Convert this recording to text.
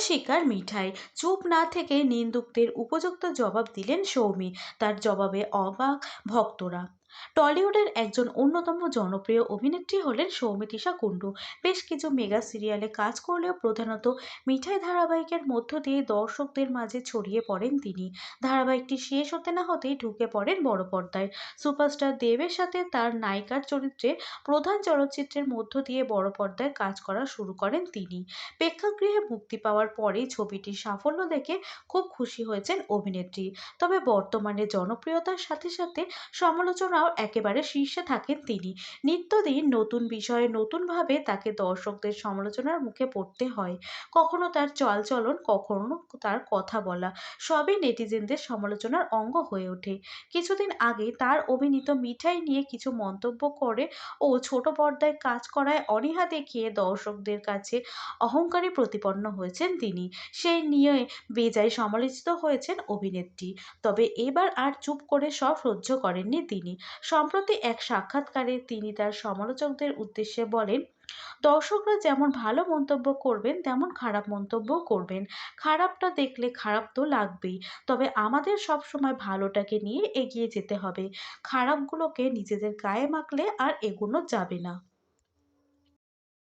শিকার মিঠাই। চুপ না থেকে নিন্দুকদের উপযুক্ত জবাব দিলেন সৌমি। তার জবাবে অবাক ভক্তরা। টলিউডের একজন অন্যতম জনপ্রিয় অভিনেত্রী হলেন সৌমিত্রিষা কুণ্ডু। বেশ কিছু মেগা সিরিয়ালে কাজ করলেও প্রধানত মিঠাই ধারাবাহিকের মধ্য দিয়ে দর্শকদের মাঝে ছড়িয়ে পড়েন তিনি। ধারাবাহিকটি শেষ হতে না হতেই ঢুকে পড়েন বড় পর্দায়। সুপারস্টার দেবের সাথে তার নায়িকার চরিত্রে প্রধান চলচ্চিত্রের মধ্য দিয়ে বড় পর্দায় কাজ করা শুরু করেন তিনি। প্রেক্ষাগৃহে মুক্তি পাওয়ার পরেই ছবিটির সাফল্য দেখে খুব খুশি হয়েছেন অভিনেত্রী। তবে বর্তমানে জনপ্রিয়তার সাথে সাথে সমালোচনাও একেবারে শীর্ষে থাকেন তিনি। নিত্যদিন নতুন বিষয়ে নতুনভাবে তাকে দর্শকদের সমালোচনার মুখে পড়তে হয়। কখনো তার চালচলন, কখনো তার কথা বলা, সবই নেটিজেনদের সমালোচনার অঙ্গ হয়ে ওঠে। কিছুদিন আগে তার অভিনীত মিঠাই নিয়ে কিছু মন্তব্য করে ও ছোট পর্দায় কাজ করায় অনীহা দেখিয়ে দর্শকদের কাছে অহংকারী প্রতিপন্ন হয়েছেন তিনি। সেই নিয়ে বেজায় সমালোচিত হয়েছেন অভিনেত্রী। তবে এবার আর চুপ করে সব সহ্য করেননি তিনি। সম্প্রতি এক সাক্ষাৎকারে তিনি তার সমালোচকদের উদ্দেশ্যে বলেন, দর্শকরা যেমন ভালো মন্তব্য করবেন, তেমন খারাপ মন্তব্য করবেন। খারাপটা দেখলে খারাপ তো লাগবেই। তবে আমাদের সবসময় ভালোটাকে নিয়ে এগিয়ে যেতে হবে। খারাপগুলোকে নিজেদের গায়ে মাখলে আর এগোনো যাবে না।